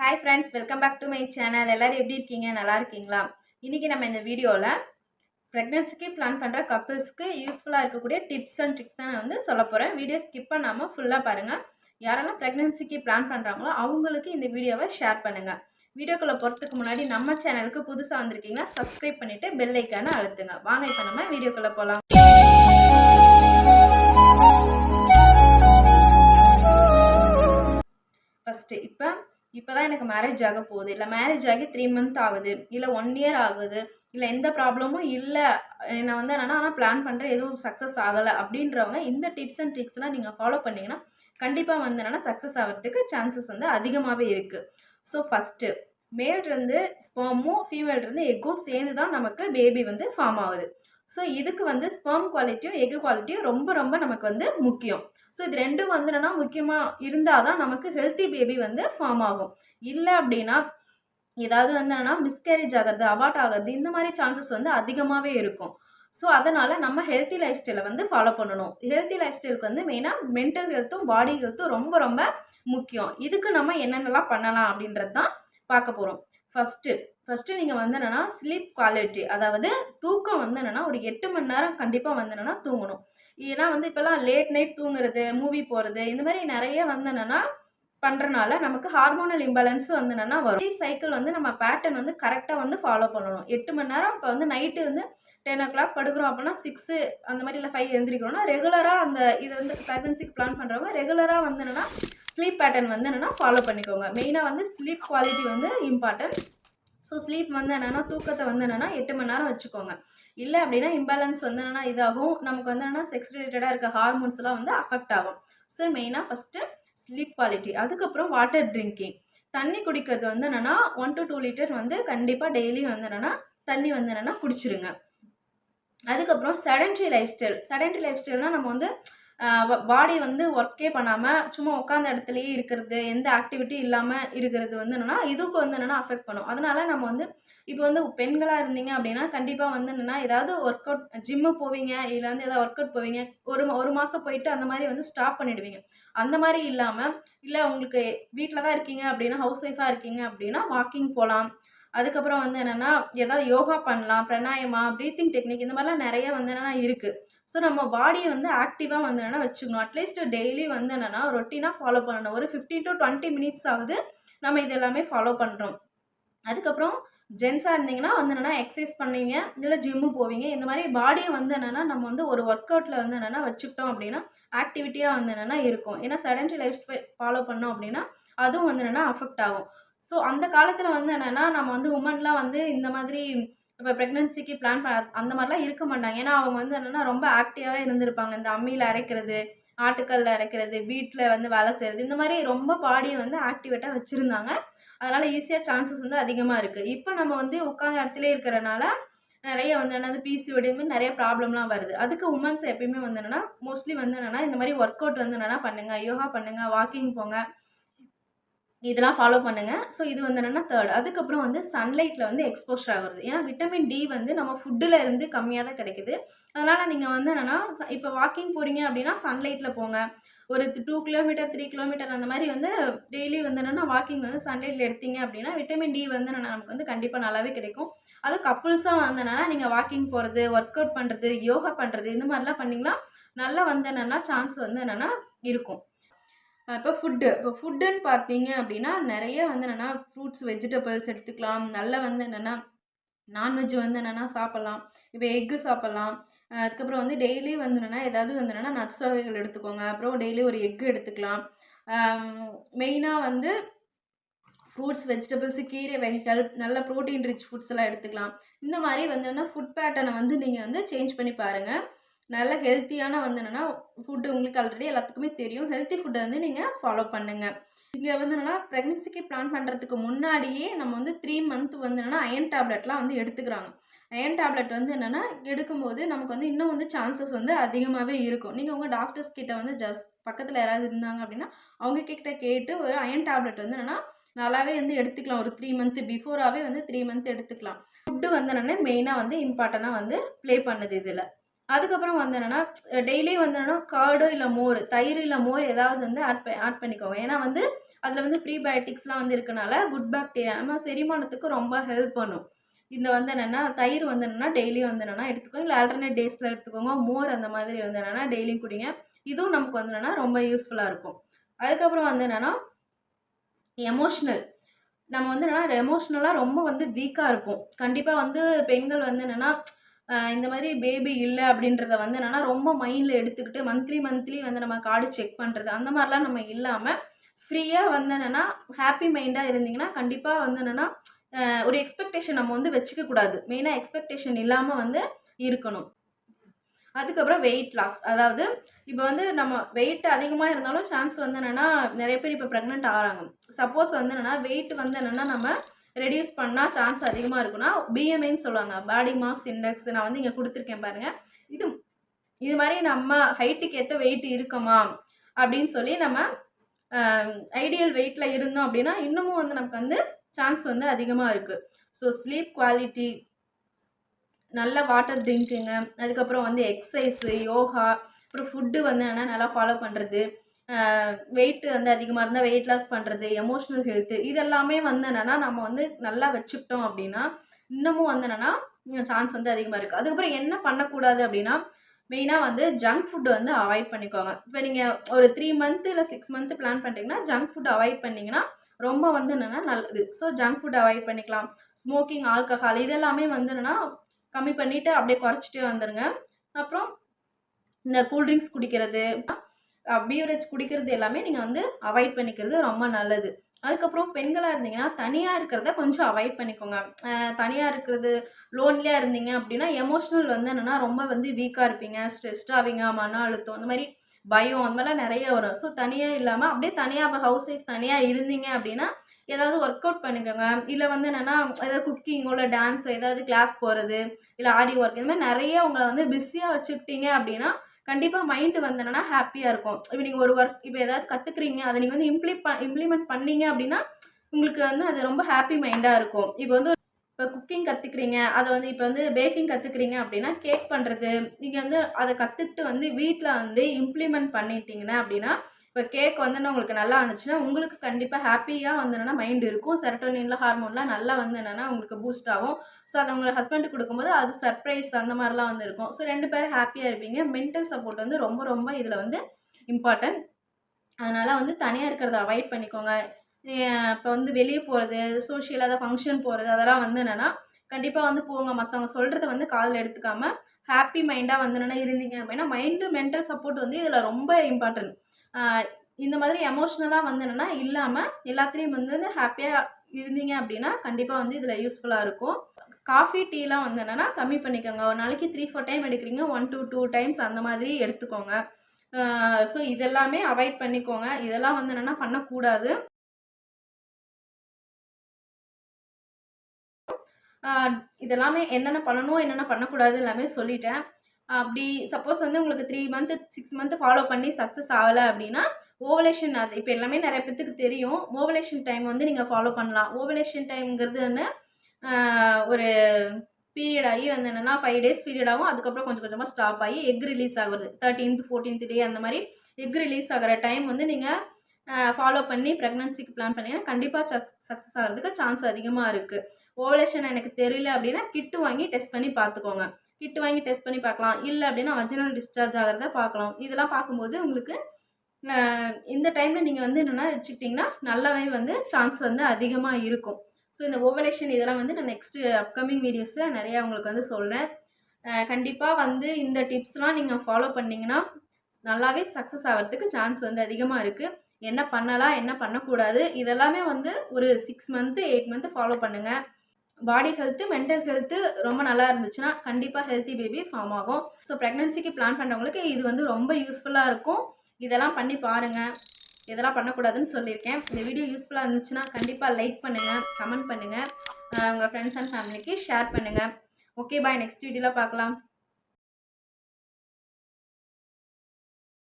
Hi friends welcome back to my channel எல்லோரும் எப்படி இருக்கீங்க? நல்லா இருக்கீங்களா? இன்றைக்கி நம்ம இந்த வீடியோவில் ப்ரெக்னென்சிக்கு பிளான் பண்ணுற கப்புள்ஸ்க்கு யூஸ்ஃபுல்லாக இருக்கக்கூடிய டிப்ஸ் அண்ட் ட்ரிக்ஸ் தான் நான் வந்து சொல்ல போகிறேன் வீடியோ ஸ்கிப் பண்ணாமல் ஃபுல்லாக பாருங்கள் யாரெல்லாம் ப்ரெக்னென்சிக்கு பிளான் பண்ணுறாங்களோ அவங்களுக்கு இந்த வீடியோவை ஷேர் பண்ணுங்கள் வீடியோக்குள்ளே போகிறதுக்கு முன்னாடி நம்ம சேனலுக்கு புதுசாக வந்திருக்கீங்கன்னா சப்ஸ்கிரைப் பண்ணிவிட்டு பெல் ஐக்கானை அழுத்துங்க. வாங்க இப்போ நம்ம வீடியோக்குள்ளே போகலாம் ஃபஸ்ட்டு இப்போ இப்போ தான் எனக்கு மேரேஜ் ஆக போகுது. இல்லை மேரேஜ் ஆகி த்ரீ மந்த் ஆகுது. இல்லை ஒன் இயர் ஆகுது. இல்லை எந்த ப்ராப்ளமும் இல்லை. நான் வந்து என்னென்னா ஆனால் பிளான் பண்ணுறேன் எதுவும் சக்ஸஸ் ஆகலை அப்படின்றவங்க இந்த டிப்ஸ் அண்ட் ட்ரிக்ஸ்லாம் நீங்கள் ஃபாலோ பண்ணிங்கன்னா கண்டிப்பாக வந்து என்னென்னா சக்ஸஸ் ஆகிறதுக்கு சான்சஸ் வந்து அதிகமாகவே இருக்குது ஸோ ஃபஸ்ட்டு மேல்லேருந்து ஸ்பெர்மும் ஃபீமேல்லேருந்து எக்கும் சேர்ந்து தான் நமக்கு பேபி வந்து ஃபார்ம் ஆகுது. ஸோ இதுக்கு வந்து ஸ்பெர்ம் குவாலிட்டியும் எக் குவாலிட்டியும் ரொம்ப ரொம்ப நமக்கு வந்து முக்கியம். ஸோ இது ரெண்டும் வந்து என்னென்னா முக்கியமாக இருந்தால் தான் நமக்கு ஹெல்த்தி பேபி வந்து ஃபார்ம் ஆகும். இல்லை அப்படின்னா ஏதாவது வந்து மிஸ்கேரேஜ் ஆகிறது அபார்ட் ஆகிறது இந்த மாதிரி சான்சஸ் வந்து அதிகமாகவே இருக்கும். ஸோ அதனால் நம்ம ஹெல்த்தி லைஃப் ஸ்டைலை வந்து ஃபாலோ பண்ணணும். ஹெல்த்தி லைஃப் ஸ்டைலுக்கு வந்து மெயினாக மென்டல் ஹெல்த்தும் பாடி ஹெல்த்தும் ரொம்ப ரொம்ப முக்கியம். இதுக்கு நம்ம என்னென்னலாம் பண்ணலாம் அப்படின்றது தான் பார்க்க போகிறோம் ஃபஸ்ட்டு ஃபஸ்ட்டு நீங்கள் வந்து என்னென்னா ஸ்லீப் குவாலிட்டி அதாவது தூக்கம் வந்து என்னென்னா ஒரு எட்டு மணி நேரம் கண்டிப்பாக வந்து என்னென்னா தூங்கணும். ஏன்னா வந்து இப்போல்லாம் லேட் நைட் தூங்குறது மூவி போகிறது இந்த மாதிரி நிறைய வந்து என்னென்னா பண்ணுறனால நமக்கு ஹார்மோனல் இம்பேலன்ஸ் வந்து என்னென்னா வரும். சைக்கிள் வந்து நம்ம பேட்டர்ன் வந்து கரெக்டாக வந்து ஃபாலோ பண்ணணும். எட்டு மணி நேரம் இப்போ வந்து நைட்டு வந்து டென் ஓ கிளாக் படுக்கிறோம் அப்படின்னா சிக்ஸு அந்த மாதிரி இல்லை ஃபைவ் எழுந்திரிக்கிறோம்னா ரெகுலராக அந்த இது வந்து ப்ரெக்னன்சிக்கு பிளான் பண்ணுறவங்க ரெகுலராக வந்து என்னென்னா ஸ்லீப் பேட்டர்ன் வந்து என்னென்னா ஃபாலோ பண்ணிக்கோங்க. மெயினாக வந்து ஸ்லீப் குவாலிட்டி வந்து இம்பார்ட்டன்ட் ஸோ ஸ்லீப் வந்து என்னென்னா தூக்கத்தை வந்து என்னென்னா எட்டு மணி நேரம் வச்சுக்கோங்க. இல்லை அப்படின்னா இம்பேலன்ஸ் வந்து என்னென்னா இதாகும். நமக்கு வந்து என்னென்னா செக்ஸ் ரிலேட்டடாக இருக்க ஹார்மோன்ஸ்லாம் வந்து அஃபெக்ட் ஆகும். ஸோ மெயினாக ஃபஸ்ட்டு ஸ்லீப் குவாலிட்டி அதுக்கப்புறம் வாட்டர் ட்ரிங்கிங் தண்ணி குடிக்கிறது வந்து என்னென்னா ஒன் டு டூ லிட்டர் வந்து கண்டிப்பாக டெய்லி வந்து என்னென்னா தண்ணி வந்து என்னென்னா குடிச்சிருங்க. அதுக்கப்புறம் sedentary life style sedentary life ஸ்டைல்னால் நம்ம வந்து பாடி வந்து ஒர்க்கே பண்ணாமல் சும்மா உட்காந்த இடத்துலையே இருக்கிறது எந்த ஆக்டிவிட்டி இல்லாமல் இருக்கிறது வந்து என்னென்னா இதுக்கு வந்து என்னென்னா அஃபெக்ட் பண்ணும். அதனால் நம்ம வந்து இப்போ வந்து பெண்களாக இருந்தீங்க அப்படின்னா கண்டிப்பாக வந்து என்னென்னா ஏதாவது ஒர்க் அவுட் ஜிம்மு போவீங்க இல்லை வந்து ஏதாவது ஒர்க் அவுட் போவீங்க ஒரு ஒரு மாதம் போயிட்டு அந்த மாதிரி வந்து ஸ்டாப் பண்ணிடுவீங்க. அந்த மாதிரி இல்லாமல் இல்லை உங்களுக்கு வீட்டில் தான் இருக்கீங்க அப்படின்னா ஹவுஸ் ஒய்ஃபாக இருக்கீங்க அப்படின்னா வாக்கிங் போகலாம் அதுக்கப்புறம் வந்து என்னென்னா ஏதாவது யோகா பண்ணலாம் பிரணாயமா ப்ரீத்திங் டெக்னிக் இந்த மாதிரிலாம் நிறைய வந்து என்னென்னா இருக்குது ஸோ நம்ம பாடியை வந்து ஆக்டிவாக வந்து என்னென்னா வச்சுக்கணும். அட்லீஸ்ட் டெய்லி வந்து என்னென்னா ரொட்டீனாக ஃபாலோ பண்ணணும். ஒரு ஃபிஃப்டீன் டு டுவெண்ட்டி மினிட்ஸ் ஆகுது நம்ம இது எல்லாமே ஃபாலோ பண்ணுறோம் அதுக்கப்புறம் ஜென்ஸாக இருந்தீங்கன்னா வந்து என்னென்னா எக்ஸசைஸ் பண்ணுவீங்க இல்லை ஜிம்மு போவீங்க. இந்த மாதிரி பாடியை வந்து என்னென்னா நம்ம வந்து ஒரு ஒர்க் அவுட்டில் வந்து என்னென்னா வச்சுக்கிட்டோம் அப்படின்னா ஆக்டிவிட்டியாக வந்து என்னென்னா இருக்கும். ஏன்னா சடன்ட்ரி லைஃப் ஸ்டைல் ஃபாலோ பண்ணோம் அப்படின்னா அதுவும் வந்து என்னென்னா அஃபெக்ட் ஆகும். ஸோ அந்த காலத்தில் வந்து என்னென்னா நம்ம வந்து உமன்லாம் வந்து இந்த மாதிரி இப்போ ப்ரெக்னென்சிக்கு பிளான் பண்ண அந்த மாதிரிலாம் இருக்க மாட்டாங்க. ஏன்னா அவங்க வந்து என்னென்னா ரொம்ப ஆக்டிவாகவே இருந்திருப்பாங்க. இந்த அம்மியில் அரைக்கிறது ஆட்டுக்கல்ல அரைக்கிறது வீட்டில் வந்து வேலை செய்கிறது இந்த மாதிரி ரொம்ப பாடியை வந்து ஆக்டிவேட்டாக வச்சுருந்தாங்க. அதனால் ஈஸியாக சான்சஸ் வந்து அதிகமாக இருக்குது இப்போ நம்ம வந்து உட்காந்த இடத்துல இருக்கிறனால நிறைய வந்து என்னது பிசிஓடி மாதிரி நிறைய ப்ராப்ளம்லாம் வருது. அதுக்கு உமன்ஸ் எப்பயுமே வந்து என்னென்னா மோஸ்ட்லி வந்து என்னென்னா இந்த மாதிரி ஒர்க் அவுட் வந்து என்னென்னா பண்ணுங்கள் யோகா பண்ணுங்கள் வாக்கிங் போங்க. இதெல்லாம் ஃபாலோ பண்ணுங்கள் ஸோ இது வந்து என்னென்னா தேர்ட் அதுக்கப்புறம் வந்து சன்லைட்டில் வந்து எக்ஸ்போஷர் ஆகுறது. ஏன்னா விட்டமின் டி வந்து நம்ம ஃபுட்டில் இருந்து கம்மியாக தான் கிடைக்குது. அதனால் நீங்கள் வந்து என்னென்னா இப்போ வாக்கிங் போகிறீங்க அப்படின்னா சன்லைட்டில் போங்க. ஒரு டூ கிலோமீட்டர் த்ரீ கிலோமீட்டர் அந்த மாதிரி வந்து டெய்லி வந்து என்னென்னா வாக்கிங் வந்து சன்லைட்டில் எடுத்தீங்க அப்படின்னா விட்டமின் டி வந்து நமக்கு வந்து கண்டிப்பாக நல்லாவே கிடைக்கும். அது கப்புள்ஸாக வந்தனால நீங்கள் வாக்கிங் போகிறது ஒர்க் அவுட் பண்ணுறது யோகா பண்ணுறது இந்த மாதிரிலாம் பண்ணிங்கன்னா நல்லா வந்து என்னென்னா சான்ஸ் வந்து என்னென்னா இருக்கும். இப்போ ஃபுட்டு இப்போ ஃபுட்டுன்னு பார்த்தீங்க அப்படின்னா நிறைய வந்து என்னென்னா ஃப்ரூட்ஸ் வெஜிடபிள்ஸ் எடுத்துக்கலாம். நல்ல வந்து என்னென்னா நான்வெஜ் வந்து என்னென்னா சாப்பிட்லாம். இப்போ எக்கு சாப்பிட்லாம். அதுக்கப்புறம் வந்து டெய்லி வந்து என்னென்னா ஏதாவது வந்து என்னென்னா நட்ஸ் வகைகள் எடுத்துக்கோங்க. அப்புறம் டெய்லி ஒரு எக்கு எடுத்துக்கலாம். மெயினாக வந்து ஃப்ரூட்ஸ் வெஜிடபிள்ஸு கீரை வகைகள் நல்ல ப்ரோட்டீன் ரிச் ஃபுட்ஸ் எல்லாம் எடுத்துக்கலாம். இந்த மாதிரி வந்து என்ன ஃபுட் பேட்டர்னை வந்து நீங்கள் வந்து சேஞ்ச் பண்ணி பாருங்கள் நல்ல ஹெல்த்தியான வந்து என்னென்னா ஃபுட்டு உங்களுக்கு ஆல்ரெடி எல்லாத்துக்குமே தெரியும். ஹெல்த்தி ஃபுட்டை வந்து நீங்கள் ஃபாலோ பண்ணுங்கள் இங்கே வந்து என்னென்னா ப்ரெக்னென்சிக்கு பிளான் பண்ணுறதுக்கு முன்னாடியே நம்ம வந்து த்ரீ மந்த் வந்து என்னென்னா அயன் டேப்லெட்லாம் வந்து எடுத்துக்கிறாங்க. அயன் டேப்லெட் வந்து என்னென்னா எடுக்கும்போது நமக்கு வந்து இன்னும் வந்து சான்சஸ் வந்து அதிகமாகவே இருக்கும். நீங்கள் உங்கள் டாக்டர்ஸ் கிட்ட வந்து ஜஸ்ட் பக்கத்தில் யாராவது இருந்தாங்க அப்படின்னா அவங்க கிட்ட கேட்டு ஒரு அயன் டேப்லெட் வந்து என்னென்னா நல்லாவே வந்து எடுத்துக்கலாம். ஒரு த்ரீ மந்த்து பிஃபோராகவே வந்து த்ரீ மந்த் எடுத்துக்கலாம். ஃபுட்டு வந்து என்னென்னா மெயினாக வந்து இம்பார்ட்டண்ட்டாக வந்து ப்ளே பண்ணுது இதில். அதுக்கப்புறம் வந்து என்னென்னா டெய்லி வந்து என்னென்னா கர்டு இல்லை மோர் தயிர் இல்லை மோர் ஏதாவது வந்து ஆட் ப ஆட் பண்ணிக்கோங்க ஏன்னா வந்து அதில் வந்து ப்ரீபயோட்டிக்ஸ்லாம் வந்து இருக்கனால குட் பாக்டீரியா நம்ம செரிமானத்துக்கு ரொம்ப ஹெல்ப் பண்ணும் இந்த வந்து என்னென்னா தயிர் வந்து என்னென்னா டெய்லி வந்து என்னென்னா எடுத்துக்கோங்க இல்லை ஆல்டர்னேட் டேஸில் எடுத்துக்கோங்க மோர் அந்த மாதிரி வந்து என்னென்னா டெய்லியும் குடிங்க இதுவும் நமக்கு வந்து என்னென்னா ரொம்ப யூஸ்ஃபுல்லாக இருக்கும் அதுக்கப்புறம் வந்து என்னென்னா எமோஷ்னல் நம்ம வந்து என்னென்னா எமோஷ்னலாக ரொம்ப வந்து வீக்காக இருப்போம் கண்டிப்பாக வந்து பெண்கள் வந்து என்னென்னா இந்த மாதிரி பேபி இல்லை அப்படின்றத வந்து என்னென்னா ரொம்ப மைண்டில் எடுத்துக்கிட்டு மந்த்லி மந்த்லி வந்து நம்ம கார்டு செக் பண்ணுறது அந்த மாதிரிலாம் நம்ம இல்லாமல் ஃப்ரீயாக வந்து என்னென்னா ஹாப்பி மைண்டாக இருந்தீங்கன்னா கண்டிப்பாக வந்து என்னென்னா ஒரு எக்ஸ்பெக்டேஷன் நம்ம வந்து வச்சுக்க கூடாது. மெயினாக எக்ஸ்பெக்டேஷன் இல்லாமல் வந்து இருக்கணும். அதுக்கப்புறம் வெயிட் லாஸ் அதாவது இப்போ வந்து நம்ம வெயிட் அதிகமாக இருந்தாலும் சான்ஸ் வந்து என்னென்னா நிறைய பேர் இப்போ ப்ரெக்னென்ட் ஆகிறாங்க. சப்போஸ் வந்து என்னென்னா வெயிட் வந்து என்னென்னா நம்ம ரெடியூஸ் பண்ணால் சான்ஸ் அதிகமாக இருக்குன்னா பிஎம்ஐன்னு சொல்லுவாங்க. பாடி மாஸ் இண்டெக்ஸ் நான் வந்து இங்கே கொடுத்துருக்கேன் பாருங்கள் இது இது மாதிரி நம்ம ஹைட்டுக்கு ஏற்ற வெயிட் இருக்குமா? அப்படின்னு சொல்லி நம்ம ஐடியல் வெயிட்டில் இருந்தோம் அப்படின்னா இன்னமும் வந்து நமக்கு வந்து சான்ஸ் வந்து அதிகமாக இருக்குது ஸோ ஸ்லீப் குவாலிட்டி நல்ல வாட்டர் ட்ரிங்க்குங்க அதுக்கப்புறம் வந்து எக்ஸசைஸு யோகா அப்புறம் ஃபுட்டு வந்து என்ன நல்லா ஃபாலோ பண்ணுறது வெயிட் வந்து அதிகமாக இருந்தால் வெயிட் லாஸ் பண்ணுறது எமோஷ்னல் ஹெல்த்து இதெல்லாமே வந்து என்னென்னா நம்ம வந்து நல்லா வச்சுக்கிட்டோம் அப்படின்னா இன்னமும் வந்து என்னென்னா சான்ஸ் வந்து அதிகமாக இருக்குது அதுக்கப்புறம் என்ன பண்ணக்கூடாது அப்படின்னா மெயினாக வந்து ஜங்க் ஃபுட்டு வந்து அவாய்ட் பண்ணிக்கோங்க. இப்போ நீங்கள் ஒரு த்ரீ மந்த்து இல்லை சிக்ஸ் மந்த்து பிளான் பண்ணுறீங்கன்னா ஜங்க் ஃபுட் அவாய்ட் பண்ணிங்கன்னா ரொம்ப வந்து என்னென்னா நல்லது. ஸோ ஜங்க் ஃபுட் அவாய்ட் பண்ணிக்கலாம். ஸ்மோக்கிங் ஆல்கஹால் இதெல்லாமே வந்து என்னென்னா கம்மி பண்ணிவிட்டு அப்படியே குறைச்சிட்டே வந்துடுங்க அப்புறம் இந்த கூல்ட்ரிங்க்ஸ் குடிக்கிறது பீவரேஜ் குடிக்கிறது எல்லாமே நீங்கள் வந்து அவாய்ட் பண்ணிக்கிறது ரொம்ப நல்லது. அதுக்கப்புறம் பெண்களாக இருந்தீங்கன்னா தனியாக இருக்கிறத கொஞ்சம் அவாய்ட் பண்ணிக்கோங்க. தனியாக இருக்கிறது லோன்லியாக இருந்தீங்க அப்படின்னா எமோஷ்னல் வந்து என்னென்னா ரொம்ப வந்து வீக்காக இருப்பீங்க ஸ்ட்ரெஸ்ட் ஆவீங்க மன அழுத்தம் அந்த மாதிரி பயம் அந்த மாதிரிலாம் நிறைய வரும். ஸோ தனியாக இல்லாமல் அப்படியே தனியாக ஹவுஸ் ஒய்ஃப் தனியாக இருந்தீங்க அப்படின்னா ஏதாவது ஒர்க் அவுட் பண்ணிக்கோங்க. இல்லை வந்து என்னென்னா ஏதாவது குக்கிங்கோ இல்லை டான்ஸோ ஏதாவது கிளாஸ் போகிறது இல்லை ஆரி ஒர்க் இந்த மாதிரி நிறைய உங்களை வந்து பிஸியாக வச்சுக்கிட்டீங்க அப்படின்னா கண்டிப்பாக மைண்டு வந்தனா ஹாப்பியாக இருக்கும். இப்போ நீங்கள் ஒரு ஒர்க் இப்போ ஏதாவது கற்றுக்குறீங்க அதை நீங்கள் வந்து இம்ப்ளி இம்ப்ளிமெண்ட் பண்ணீங்க அப்படின்னா உங்களுக்கு வந்து அது ரொம்ப ஹாப்பி மைண்டாக இருக்கும். இப்போ வந்து இப்போ குக்கிங் கற்றுக்குறீங்க அதை வந்து இப்போ வந்து பேக்கிங் கற்றுக்குறீங்க அப்படின்னா கேக் பண்ணுறது நீங்கள் வந்து அதை கற்றுக்கிட்டு வந்து வீட்டில் வந்து இம்ப்ளிமெண்ட் பண்ணிட்டீங்கன்னா அப்படின்னா இப்போ கேக் வந்து உங்களுக்கு நல்லா இருந்துச்சுன்னா உங்களுக்கு கண்டிப்பாக ஹாப்பியாக வந்து என்னென்னா மைண்ட் இருக்கும். செரட்டோனின்லாம் ஹார்மோன்லாம் நல்லா வந்து என்னென்னா உங்களுக்கு பூஸ்ட் ஆகும். ஸோ அதை உங்களை ஹஸ்பண்டுக்கு கொடுக்கும்போது அது சர்ப்ரைஸ் அந்த மாதிரிலாம் வந்து இருக்கும். ஸோ ரெண்டு பேரும் ஹாப்பியாக இருப்பீங்க. மென்டல் சப்போர்ட் வந்து ரொம்ப ரொம்ப இதில் வந்து இம்பார்ட்டன்ட் அதனால் வந்து தனியாக இருக்கிறத அவாய்ட் பண்ணிக்கோங்க. இப்போ வந்து வெளியே போகிறது சோஷியலாக அதை ஃபங்க்ஷன் போகிறது அதெல்லாம் வந்து என்னென்னா கண்டிப்பாக வந்து போங்க. மற்றவங்க சொல்கிறத வந்து காதில் எடுத்துக்காமல் ஹாப்பி மைண்டாக வந்து என்னென்னா இருந்தீங்க அப்படின்னா மைண்டு மென்டல் சப்போர்ட் வந்து இதில் ரொம்ப இம்பார்ட்டன்ட் இந்த மாதிரி எமோஷ்னலாக வந்து என்னென்னா இல்லாமல் எல்லாத்துலேயும் வந்து ஹாப்பியாக இருந்தீங்க அப்படின்னா கண்டிப்பாக வந்து இதில் யூஸ்ஃபுல்லாக இருக்கும். காஃபி டீலாம் வந்து என்னென்னா கம்மி பண்ணிக்கோங்க. ஒரு நாளைக்கு த்ரீ ஃபோர் டைம் எடுக்கிறீங்க ஒன் டூ டூ டைம்ஸ் அந்த மாதிரி எடுத்துக்கோங்க. ஸோ இதெல்லாமே அவாய்ட் பண்ணிக்கோங்க. இதெல்லாம் வந்து என்னென்னா பண்ணக்கூடாது. இதெல்லாமே என்னென்ன பண்ணணும் என்னென்ன பண்ணக்கூடாது எல்லாமே சொல்லிட்டேன். அப்படி சப்போஸ் வந்து உங்களுக்கு three month six month follow பண்ணி சக்ஸஸ் ஆகலை அப்படின்னா ஓவலேஷன் அது இப்போ எல்லாமே நிறைய பேத்துக்கு தெரியும். ஓவலேஷன் டைம் வந்து நீங்கள் ஃபாலோ பண்ணலாம். ஓவலேஷன் டைம்ங்கிறது என்ன? ஒரு பீரியட் ஆகி வந்து என்னென்னா ஃபைவ் டேஸ் பீரியட் ஆகும். அதுக்கப்புறம் கொஞ்சம் கொஞ்சமாக ஸ்டாப் ஆகி எக் ரிலீஸ் ஆகுது தேர்ட்டீன்த் ஃபோர்டீன்த் டே அந்த மாதிரி எக் ரிலீஸ் ஆகிற டைம் வந்து நீங்கள் ஃபாலோ பண்ணி ப்ரெக்னன்சிக்கு பிளான் பண்ணிங்கன்னா கண்டிப்பாக சக்ஸ் சக்ஸஸ் ஆகிறதுக்கு சான்ஸ் அதிகமாக இருக்குது ஓவலேஷன் எனக்கு தெரியல அப்படின்னா கிட்டு வாங்கி டெஸ்ட் பண்ணி பார்த்துக்கோங்க. கிட்டு வாங்கி டெஸ்ட் பண்ணி பார்க்கலாம். இல்லை அப்படின்னா வஜினல் டிஸ்சார்ஜ் ஆகிறத பார்க்கலாம். இதெல்லாம் பார்க்கும்போது உங்களுக்கு இந்த டைமில் நீங்கள் வந்து என்னென்னா வச்சுக்கிட்டிங்கன்னா நல்லாவே வந்து சான்ஸ் வந்து அதிகமாக இருக்கும். ஸோ இந்த ஓவலேஷன் இதெல்லாம் வந்து நான் நெக்ஸ்ட்டு அப்கமிங் வீடியோஸில் நிறையா உங்களுக்கு வந்து சொல்கிறேன் கண்டிப்பாக வந்து இந்த டிப்ஸ்லாம் நீங்கள் ஃபாலோ பண்ணிங்கன்னா நல்லாவே சக்ஸஸ் ஆகிறதுக்கு சான்ஸ் வந்து அதிகமாக இருக்குது என்ன பண்ணலாம் என்ன பண்ணக்கூடாது இதெல்லாமே வந்து ஒரு six month eight month follow பண்ணுங்கள் பாடி ஹெல்த்து மென்டல் ஹெல்த்து ரொம்ப நல்லா இருந்துச்சுன்னா கண்டிப்பாக ஹெல்த்தி பேபி ஃபார்ம் ஆகும். ஸோ ப்ரெக்னென்சிக்கு பிளான் பண்ணுறவங்களுக்கு இது வந்து ரொம்ப யூஸ்ஃபுல்லாக இருக்கும். இதெல்லாம் பண்ணி பாருங்கள் இதெல்லாம் பண்ணக்கூடாதுன்னு சொல்லியிருக்கேன். இந்த வீடியோ யூஸ்ஃபுல்லாக இருந்துச்சுன்னா கண்டிப்பாக லைக் பண்ணுங்கள் கமெண்ட் பண்ணுங்கள் உங்கள் ஃப்ரெண்ட்ஸ் அண்ட் ஃபேமிலிக்கு ஷேர் பண்ணுங்கள் ஓகே பாய் நெக்ஸ்ட் வீடியோவில் பார்க்கலாம்.